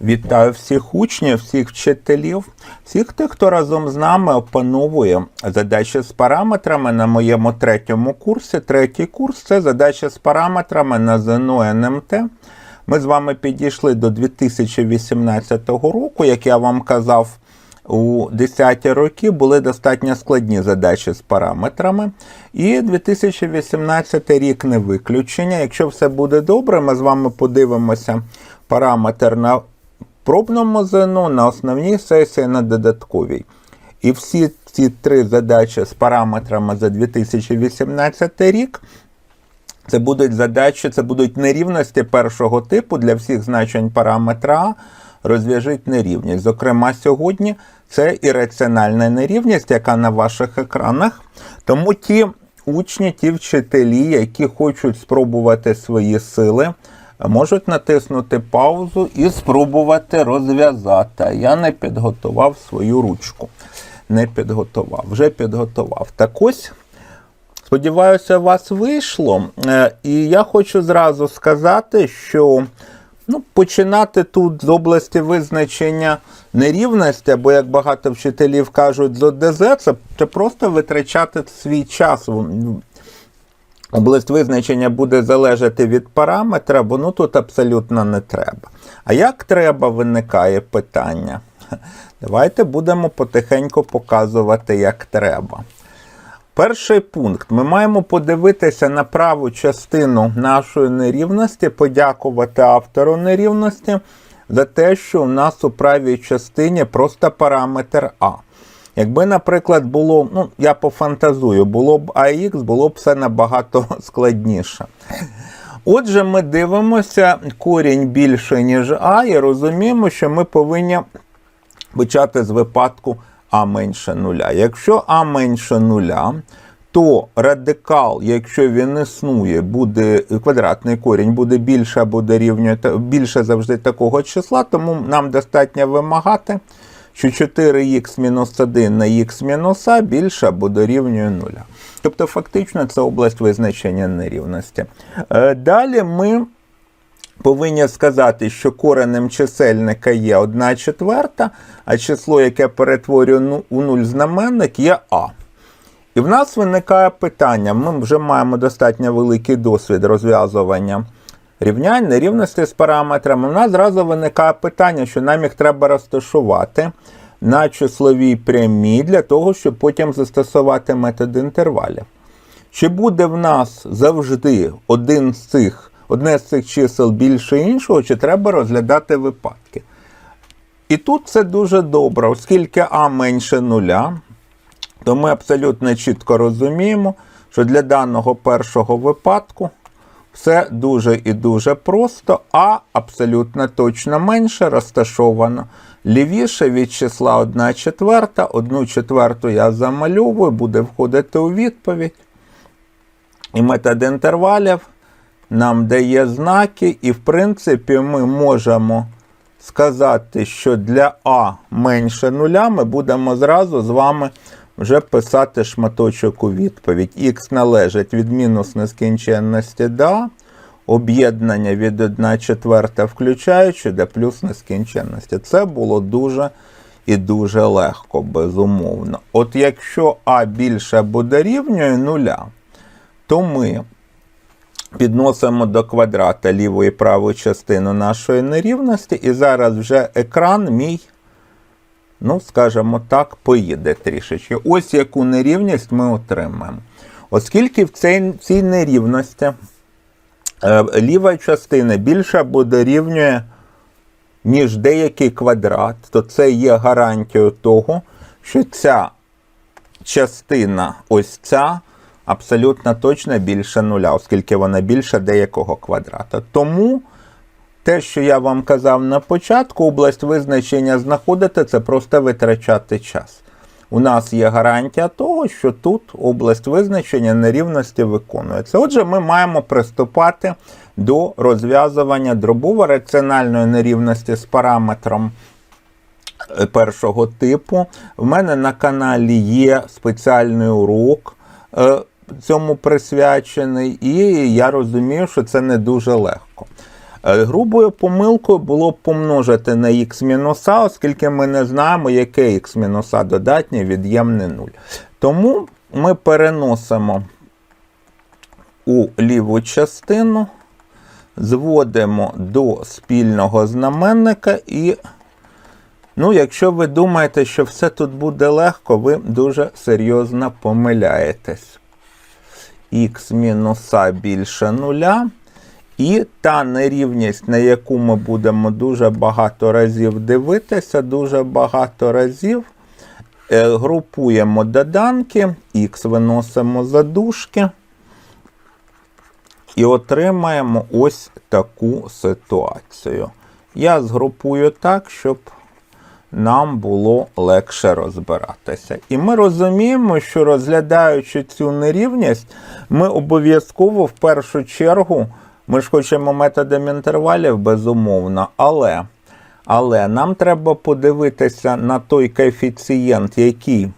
Вітаю всіх учнів, всіх вчителів, всіх тих, хто разом з нами опановує задачі з параметрами на моєму третьому курсі. Третій курс це задачі з параметрами на ЗНО НМТ. Ми з вами підійшли до 2018 року, як я вам казав. У 10-ті роки були достатньо складні задачі з параметрами, і 2018 рік не виключення. Якщо все буде добре, ми з вами подивимося параметр на пробному ЗНО, на основній сесії, на додатковій. І всі ці три задачі з параметрами за 2018 рік. Це будуть задачі, це будуть нерівності першого типу для всіх значень параметра А. Розв'яжіть нерівність. Зокрема, сьогодні це ірраціональна нерівність, яка на ваших екранах. Тому ті учні, ті вчителі, які хочуть спробувати свої сили, можуть натиснути паузу і спробувати розв'язати. Я не підготував свою ручку. Не підготував, вже підготував. Так ось. Сподіваюся, у вас вийшло. Е, І я хочу зразу сказати, що ну, починати тут з області визначення нерівності, або як багато вчителів кажуть, з ОДЗ, це, це просто витрачати свій час. Область визначення буде залежати від параметра, бо ну тут абсолютно не треба. А як треба, виникає питання. Давайте будемо потихеньку показувати, як треба. Перший пункт. Ми маємо подивитися на праву частину нашої нерівності, подякувати автору нерівності за те, що у нас у правій частині просто параметр А. Якби, наприклад, було, ну, я пофантазую, було б АХ, було б все набагато складніше. Отже, ми дивимося корінь більше, ніж А, і розуміємо, що ми повинні почати з випадку А менше нуля. Якщо А менше нуля, то радикал, якщо він існує, буде квадратний корінь буде більше або дорівнює більше завжди такого числа, тому нам достатньо вимагати, що 4х-1 на х а більше або дорівнює 0. Тобто, фактично, це область визначення нерівності. Е, Далі ми повинні сказати, що коренем чисельника є 1 четверта, а число, яке перетворює ну- у нуль знаменник, є А. І в нас виникає питання: ми вже маємо достатньо великий досвід розв'язування рівнянь, нерівності з параметрами. У нас зразу виникає питання, що нам їх треба розташувати на числовій прямій для того, щоб потім застосувати метод інтервалів. Чи буде в нас завжди один з цих, одне з цих чисел більше іншого, чи треба розглядати випадки? І тут це дуже добре, оскільки А менше нуля, то ми абсолютно чітко розуміємо, що для даного першого випадку все дуже і дуже просто, а абсолютно точно менше розташовано лівіше від числа 1 четверта. 1 четверту я замальовую, буде входити у відповідь. І метод інтервалів нам дає знаки, і в принципі ми можемо сказати, що для А менше нуля ми будемо зразу з вами вже писати шматочок у відповідь. Х належить від мінус нескінченності до об'єднання від 1 четверта включаючи до плюс нескінченності. Це було дуже і дуже легко, безумовно. От якщо А більше або дорівнює нуля, то ми підносимо до квадрата ліву і праву частину нашої нерівності, і зараз вже екран мій, ну, скажімо так, поїде трішечки. Ось яку нерівність ми отримаємо. Оскільки в цій, цій нерівності е, ліва частина більше або дорівнює, ніж деякий квадрат, то це є гарантією того, що ця частина, ось ця, абсолютно точно більше нуля, оскільки вона більше деякого квадрата. Тому те, що я вам казав на початку, область визначення знаходити, це просто витрачати час. У нас є гарантія того, що тут область визначення нерівності виконується. Отже, ми маємо приступати до розв'язування дробово-раціональної нерівності з параметром е, першого типу. В мене на каналі є спеціальний урок е, цьому присвячений, і я розумію, що це не дуже легко. Е, Грубою помилкою було б помножити на х мінус а, оскільки ми не знаємо, яке х додатнє від'ємне 0. Тому ми переносимо у ліву частину, зводимо до спільного знаменника і, ну, якщо ви думаєте, що все тут буде легко, ви дуже серйозно помиляєтесь. х мінус а більше нуля. І та нерівність, на яку ми будемо дуже багато разів дивитися, дуже багато разів е, групуємо доданки, х виносимо за і отримаємо ось таку ситуацію. Я згрупую так, щоб нам було легше розбиратися. І ми розуміємо, що розглядаючи цю нерівність, ми обов'язково в першу чергу, ми ж хочемо методом інтервалів, безумовно, але, але нам треба подивитися на той коефіцієнт, який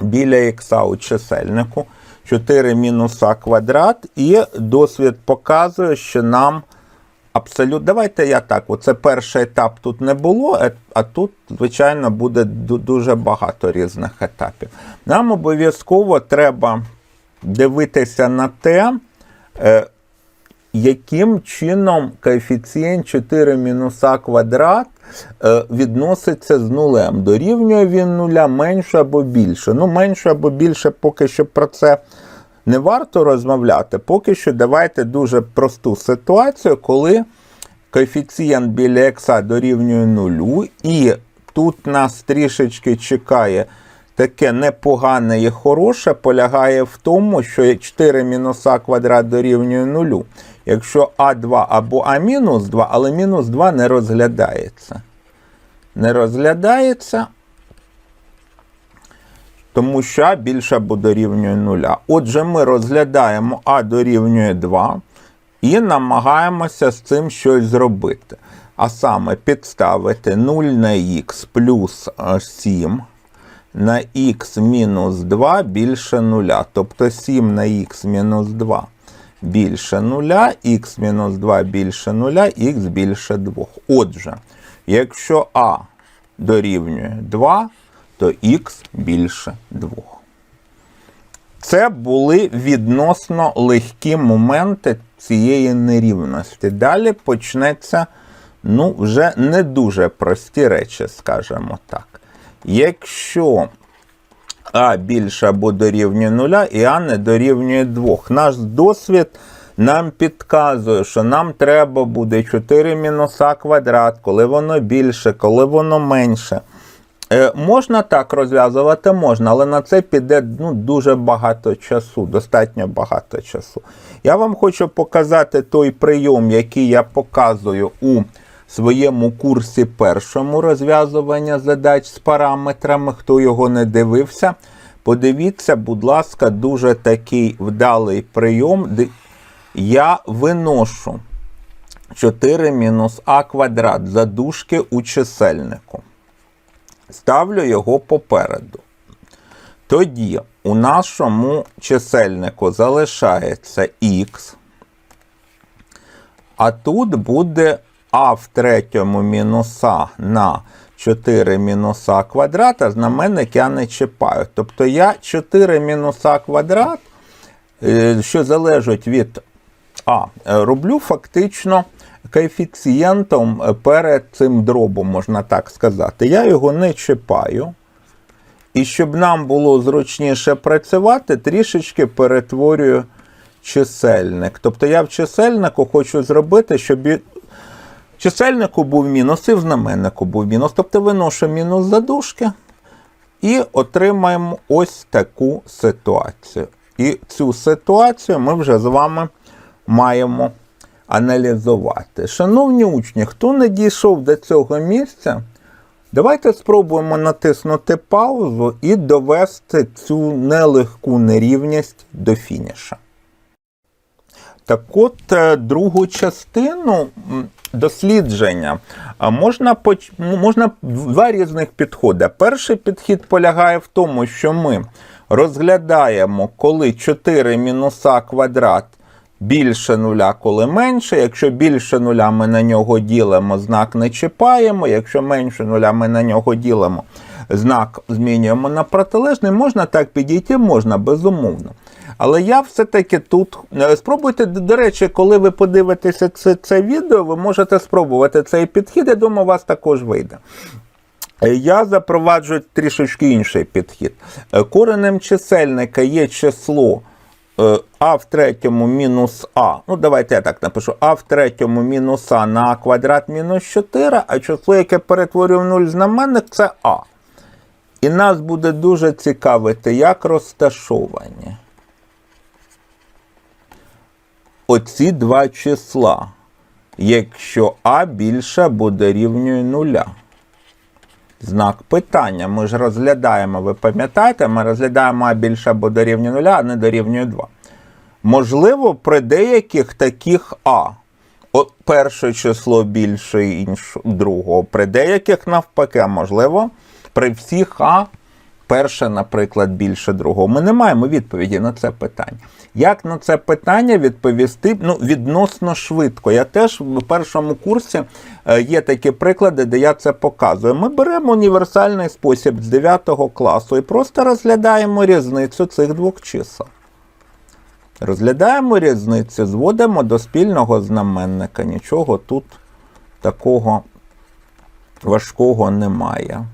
біля х у чисельнику 4 мінус а квадрат, і досвід показує, що нам абсолютно. Давайте я так. Оце перший етап тут не було, е- а тут, звичайно, буде дуже багато різних етапів. Нам обов'язково треба дивитися на те, е, яким чином коефіцієнт 4 мінус а квадрат е, відноситься з нулем. Дорівнює він нуля менше або більше. Ну, менше або більше, поки що про це не варто розмовляти. Поки що давайте дуже просту ситуацію, коли коефіцієнт біля х дорівнює нулю, і тут нас трішечки чекає таке непогане і хороше, полягає в тому, що 4 мінус а квадрат дорівнює нулю. Якщо а2 або а мінус 2, але мінус 2 не розглядається. Не розглядається, тому що а більше або дорівнює нуля. Отже, ми розглядаємо а дорівнює 2 і намагаємося з цим щось зробити. А саме підставити 0 на х плюс е, 7 на х мінус 2 більше 0. Тобто 7 на х мінус 2 більше 0, х мінус 2 більше 0, х більше 2. Отже, якщо а дорівнює 2, то х більше 2. Це були відносно легкі моменти цієї нерівності. Далі почнеться ну, вже не дуже прості речі, скажімо так. Якщо а більше або дорівнює 0, і А не дорівнює 2. Наш досвід нам підказує, що нам треба буде 4 мінус А квадрат, коли воно більше, коли воно менше. Е, можна так розв'язувати, можна, але на це піде ну, дуже багато часу, достатньо багато часу. Я вам хочу показати той прийом, який я показую у своєму курсі першому розв'язування задач з параметрами. Хто його не дивився, подивіться, будь ласка, дуже такий вдалий прийом. Я виношу 4 мінус а квадрат задушки у чисельнику. Ставлю його попереду. Тоді у нашому чисельнику залишається х, а тут буде а в третьому мінуса на 4 мінуса квадрат, а знаменник я не чіпаю. Тобто я 4 мінуса квадрат, е, що залежить від А, роблю фактично коефіцієнтом перед цим дробом, можна так сказати. Я його не чіпаю. І щоб нам було зручніше працювати, трішечки перетворюю чисельник. Тобто я в чисельнику хочу зробити, щоб чисельнику був мінус і в знаменнику був мінус. Тобто виношу мінус задушки і отримаємо ось таку ситуацію. І цю ситуацію ми вже з вами маємо аналізувати. Шановні учні, хто не дійшов до цього місця, давайте спробуємо натиснути паузу і довести цю нелегку нерівність до фініша. Так от, е, другу частину дослідження можна, поч- можна два різних підходи. Перший підхід полягає в тому, що ми розглядаємо, коли 4 мінус а квадрат більше нуля, коли менше. Якщо більше нуля, ми на нього ділимо, знак не чіпаємо. Якщо менше нуля, ми на нього ділимо, знак змінюємо на протилежний. Можна так підійти, можна, безумовно. Але я все-таки тут е, спробуйте, до речі, коли ви подивитеся це, це відео, ви можете спробувати цей підхід. Я думаю, у вас також вийде. Е, Я запроваджую трішечки інший підхід. Е, Коренем чисельника є число а в третьому мінус а. Ну, давайте я так напишу. А в третьому мінус а на а квадрат мінус 4, а число, яке перетворює в нуль знаменник, це а. І нас буде дуже цікавити, як розташовані оці два числа, якщо а більше буде рівнює нуля. Знак питання. Ми ж розглядаємо, ви пам'ятаєте, ми розглядаємо а більше або дорівнює нуля, а не дорівнює 2. Можливо, при деяких таких А. От перше число більше інш... другого. При деяких навпаки, можливо, при всіх А перше, наприклад, більше другого. Ми не маємо відповіді на це питання. Як на це питання відповісти ну, відносно швидко? Я теж в першому курсі е, є такі приклади, де я це показую. Ми беремо універсальний спосіб з 9 класу і просто розглядаємо різницю цих двох чисел. Розглядаємо різницю, зводимо до спільного знаменника. Нічого тут такого важкого немає.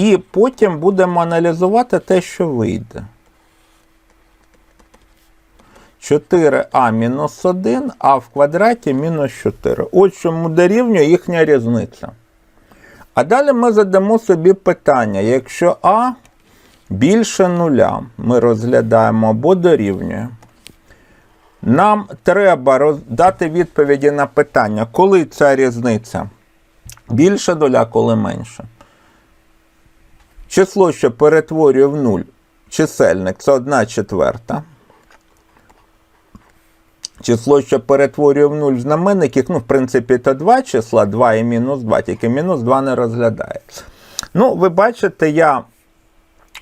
І потім будемо аналізувати те, що вийде. 4а мінус 1, а в квадраті мінус 4. Ось чому дорівнює їхня різниця. А далі ми задамо собі питання, якщо А більше нуля, ми розглядаємо або дорівнює. Нам треба дати відповіді на питання, коли ця різниця більше нуля, коли менше. Число, що перетворює в нуль чисельник, це 1 четверта. Число, що перетворює в нуль знаменник, ну, в принципі, то два числа, 2 і мінус 2, тільки мінус 2 не розглядається. Ну, ви бачите, я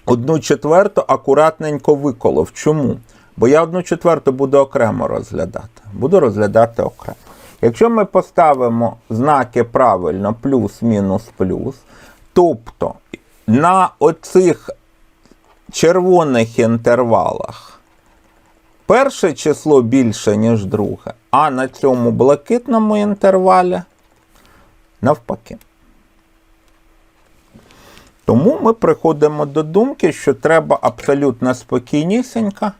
одну четверту акуратненько виколов. Чому? Бо я одну четверту буду окремо розглядати. Буду розглядати окремо. Якщо ми поставимо знаки правильно, плюс, мінус, плюс, тобто на оцих червоних інтервалах перше число більше, ніж друге, а на цьому блакитному інтервалі навпаки. Тому ми приходимо до думки, що треба абсолютно спокійнісінько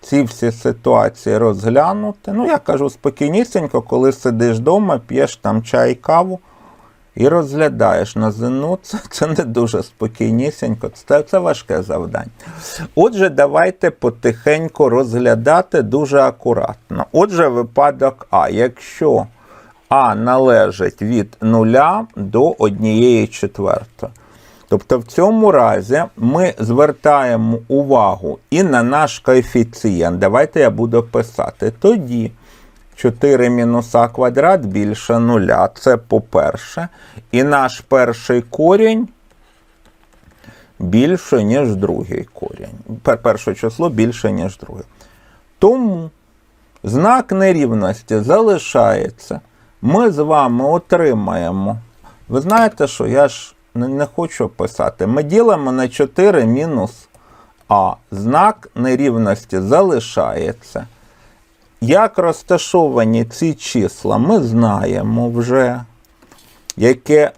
ці всі ситуації розглянути. Ну, я кажу спокійнісінько, коли сидиш вдома, п'єш там чай, каву і розглядаєш на ЗНО. Це, це не дуже спокійнісінько, це, це важке завдання. Отже, давайте потихеньку розглядати дуже акуратно. Отже, випадок А. Якщо А належить від 0 до 1 четвертої. Тобто в цьому разі ми звертаємо увагу і на наш коефіцієнт. Давайте я буду писати. Тоді 4 мінус а квадрат більше нуля. Це по-перше. І наш перший корінь більше, ніж другий корінь. Перше число більше, ніж друге. Тому знак нерівності залишається. Ми з вами отримаємо. Ви знаєте, що я ж не хочу писати. Ми ділимо на 4 мінус А. Знак нерівності залишається. Як розташовані ці числа, ми знаємо вже, яке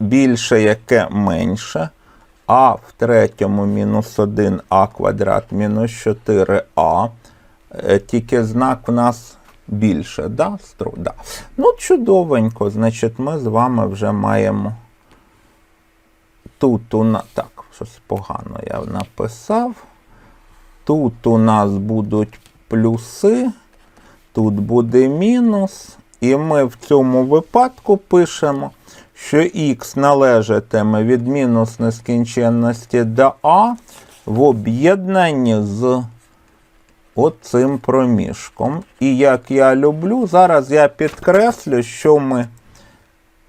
більше, яке менше. А в третьому мінус 1а квадрат мінус 4а. Е, Тільки знак в нас більше, да? Стру, да. Ну, чудовенько, значить, ми з вами вже маємо. Тут у нас. Так, щось погано я написав. Тут у нас будуть плюси, тут буде мінус. І ми в цьому випадку пишемо, що х належатиме від мінус нескінченності до А в об'єднанні з оцим проміжком. І як я люблю, зараз я підкреслю, що ми.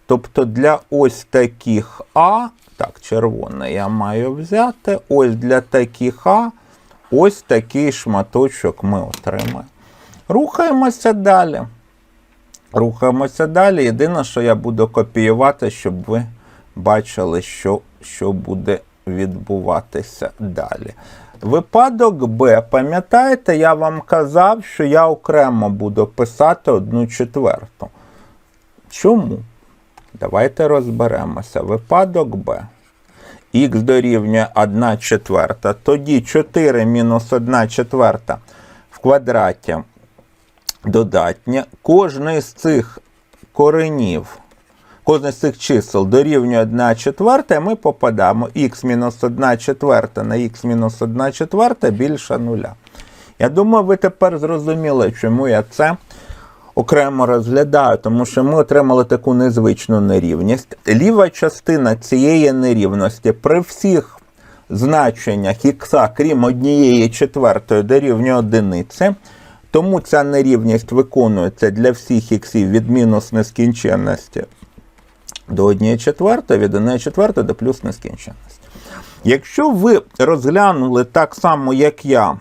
Тобто для ось таких А Так, червоне я маю взяти. Ось для таких А. Ось такий шматочок ми отримаємо. Рухаємося далі. Рухаємося далі. Єдине, що я буду копіювати, щоб ви бачили, що, що буде відбуватися далі. Випадок Б. Пам'ятаєте, я вам казав, що я окремо буду писати одну четверту. Чому? Давайте розберемося. Випадок Б. Х дорівнює 1 четверта. Тоді 4 мінус 1 четверта в квадраті додатнє. Кожний з цих коренів, кожне з цих чисел дорівнює 1 четверта, і ми попадаємо х мінус 1 четверта на х мінус 1 четверта більше нуля. Я думаю, ви тепер зрозуміли, чому я це окремо розглядаю, тому що ми отримали таку незвичну нерівність. Ліва частина цієї нерівності при всіх значеннях х, крім однієї четвертої, дорівнює одиниці. Тому ця нерівність виконується для всіх іксів від мінус нескінченності до 1 четвертої, від 1 четвертої до плюс нескінченності. Якщо ви розглянули так само, як я,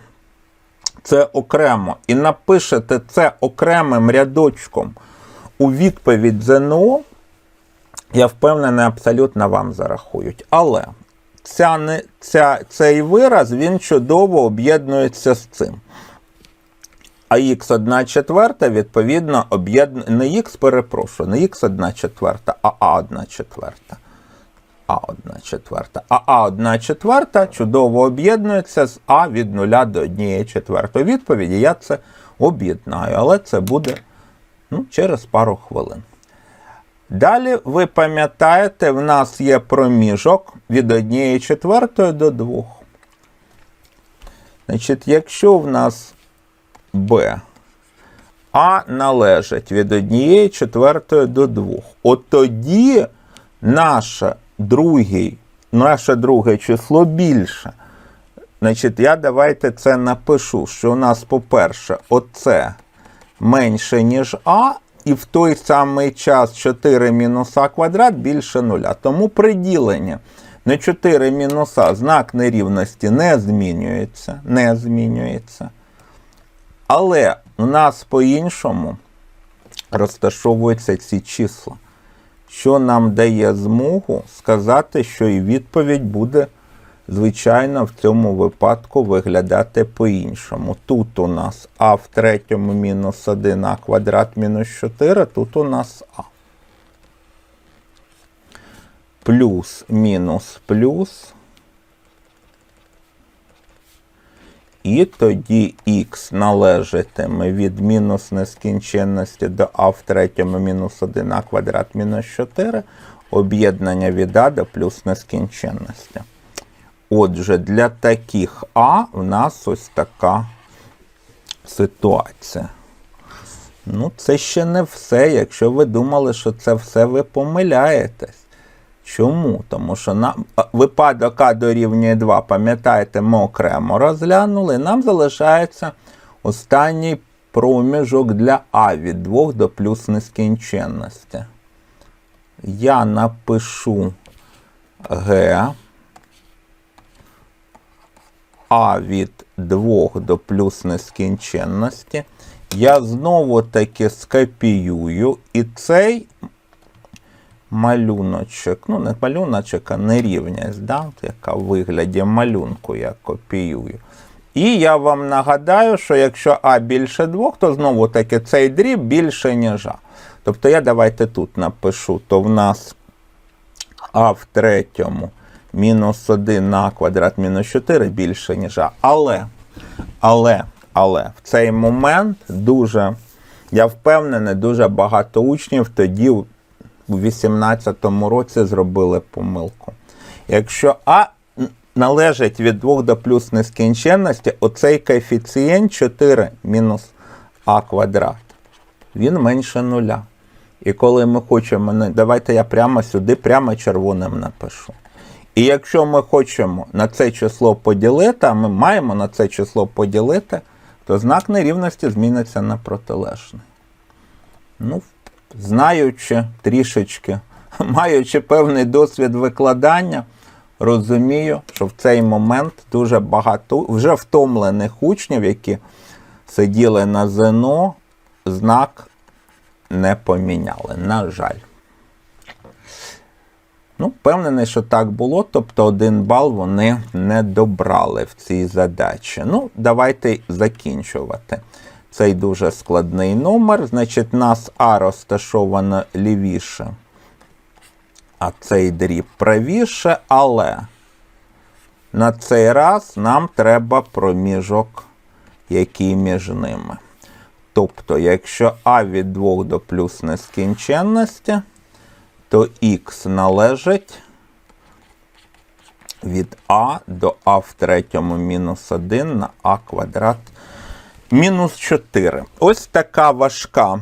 це окремо, і напишете це окремим рядочком у відповідь ЗНО, я впевнений, абсолютно вам зарахують. Але ця, ця, цей вираз він чудово об'єднується з цим. А х 1 четверта, відповідно, об'єднує не х, перепрошую, не х 1 четверта, а а 1 четверта. А 1 четверта. А А 1 четверта чудово об'єднується з А від 0 до 1 четвертої. Відповіді я це об'єднаю, але це буде ну, через пару хвилин. Далі, ви пам'ятаєте, в нас є проміжок від 1 четвертої до 2. Значить, якщо в нас Б. А належить від 1 четвертої до 2. От тоді наше, другий, наше друге число більше. Значить, я давайте це напишу, що у нас, по-перше, оце менше, ніж А, і в той самий час 4 мінус А квадрат більше нуля. Тому приділення на 4 мінус А знак нерівності не змінюється. Не змінюється. Але у нас по-іншому розташовуються ці числа, що нам дає змогу сказати, що і відповідь буде, звичайно, в цьому випадку виглядати по-іншому. Тут у нас А в третьому мінус 1, А квадрат мінус 4, тут у нас А. Плюс мінус плюс. І тоді х належатиме від мінус нескінченності до а в третьому мінус 1 а квадрат мінус 4, об'єднання від а до плюс нескінченності. Отже, для таких А в нас ось така ситуація. Ну, це ще не все. Якщо ви думали, що це все, ви помиляєтесь. Чому? Тому що нам випадок А дорівнює 2, пам'ятаєте, ми окремо розглянули. Нам залишається останній проміжок для А від 2 до плюс нескінченності. Я напишу Г. А від 2 до плюс нескінченності. Я знову таки скопіюю і цей малюночок, ну, не малюночок, а нерівність, да? яка в вигляді малюнку я копіюю. І я вам нагадаю, що якщо А більше 2, то знову таки цей дріб більше, ніж А. Тобто я давайте тут напишу, то в нас А в третьому мінус 1 на квадрат мінус 4 більше, ніж А. Але, але, але в цей момент дуже, я впевнений, дуже багато учнів тоді у 18-му році зробили помилку. Якщо А належить від 2 до плюс нескінченності, оцей коефіцієнт 4 мінус А квадрат, він менше нуля. І коли ми хочемо, давайте я прямо сюди, прямо червоним напишу. І якщо ми хочемо на це число поділити, а ми маємо на це число поділити, то знак нерівності зміниться на протилежний. Ну, знаючи трішечки маючи певний досвід викладання, розумію, що в цей момент дуже багато вже втомлених учнів, які сиділи на ЗНО, знак не поміняли. На жаль. Ну, впевнений, що так було, тобто один бал вони не добрали в цій задачі. Ну, давайте закінчувати. Цей дуже складний номер. Значить, нас А розташовано лівіше, а цей дріб правіше, але на цей раз нам треба проміжок, який між ними. Тобто, якщо А від 2 до плюс нескінченності, то х належить від А до А в третьому мінус 1 на А квадрат мінус 4. Ось така важка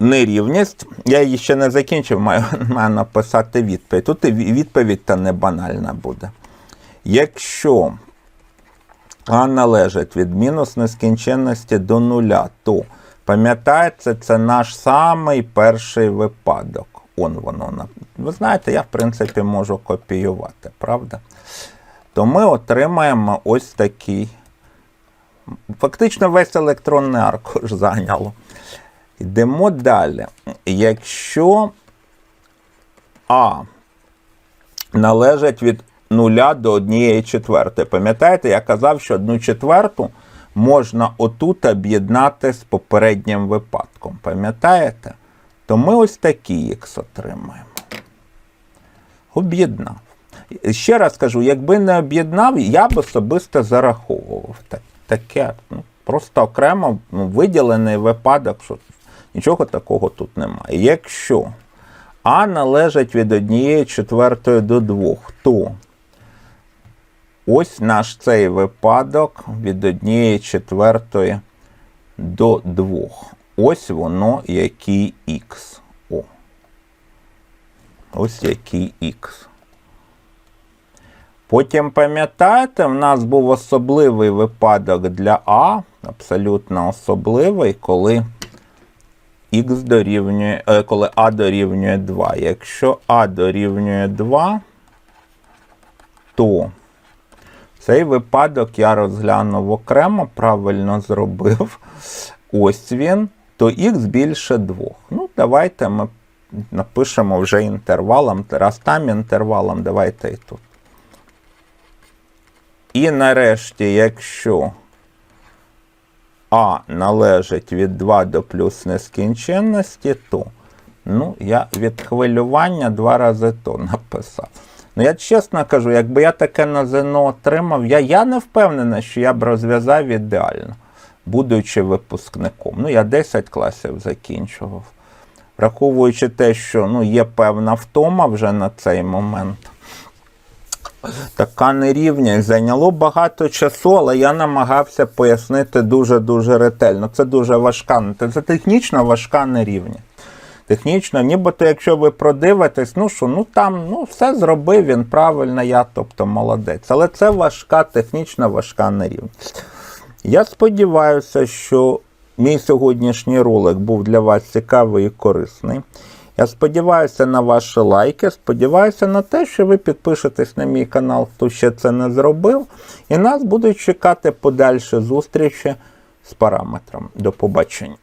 нерівність. Я її ще не закінчив, маю, маю написати відповідь. Тут і відповідь та не банальна буде. Якщо А належить від мінус нескінченності до нуля, то пам'ятаєте, це наш самий перший випадок. Он воно. Ви знаєте, я в принципі можу копіювати, правда? То ми отримаємо ось такий. Фактично весь електронний аркуш зайняло. Йдемо далі. Якщо А належить від 0 до 1 четвертої. Пам'ятаєте, я казав, що 1 четверту можна отут об'єднати з попереднім випадком. Пам'ятаєте? То ми ось такий х отримаємо. Об'єднав. Ще раз кажу, якби не об'єднав, я б особисто зараховував. Так, таке ну, просто окремо ну, виділений випадок, що нічого такого тут немає. Якщо А належить від 1 четвертої до 2, то ось наш цей випадок від 1 четвертої до 2. Ось воно який х. О. Ось який х. Потім, пам'ятаєте, в нас був особливий випадок для А, абсолютно особливий, коли х дорівнює, е, коли А дорівнює 2. Якщо А дорівнює 2, то цей випадок я розглянув окремо, правильно зробив. Ось він, то х більше 2. Ну, давайте ми напишемо вже інтервалом, раз там інтервалом, давайте і тут. І нарешті, якщо А належить від 2 до плюс нескінченності, то ну, я від хвилювання два рази то написав. Ну, я чесно кажу, якби я таке на ЗНО отримав, я, я не впевнений, що я б розв'язав ідеально, будучи випускником. Ну, я 10 класів закінчував. Враховуючи те, що ну, є певна втома вже на цей момент. Така нерівність зайняло багато часу, але я намагався пояснити дуже-дуже ретельно. Це дуже важка, це технічно важка нерівність. Технічно, нібито, якщо ви продивитесь, ну що, ну там ну, все зробив він правильно, я, тобто молодець. Але це важка, технічно важка нерівність. Я сподіваюся, що мій сьогоднішній ролик був для вас цікавий і корисний. Я сподіваюся на ваші лайки, сподіваюся на те, що ви підпишетесь на мій канал, хто ще це не зробив. І нас будуть чекати подальші зустрічі з параметром. До побачення.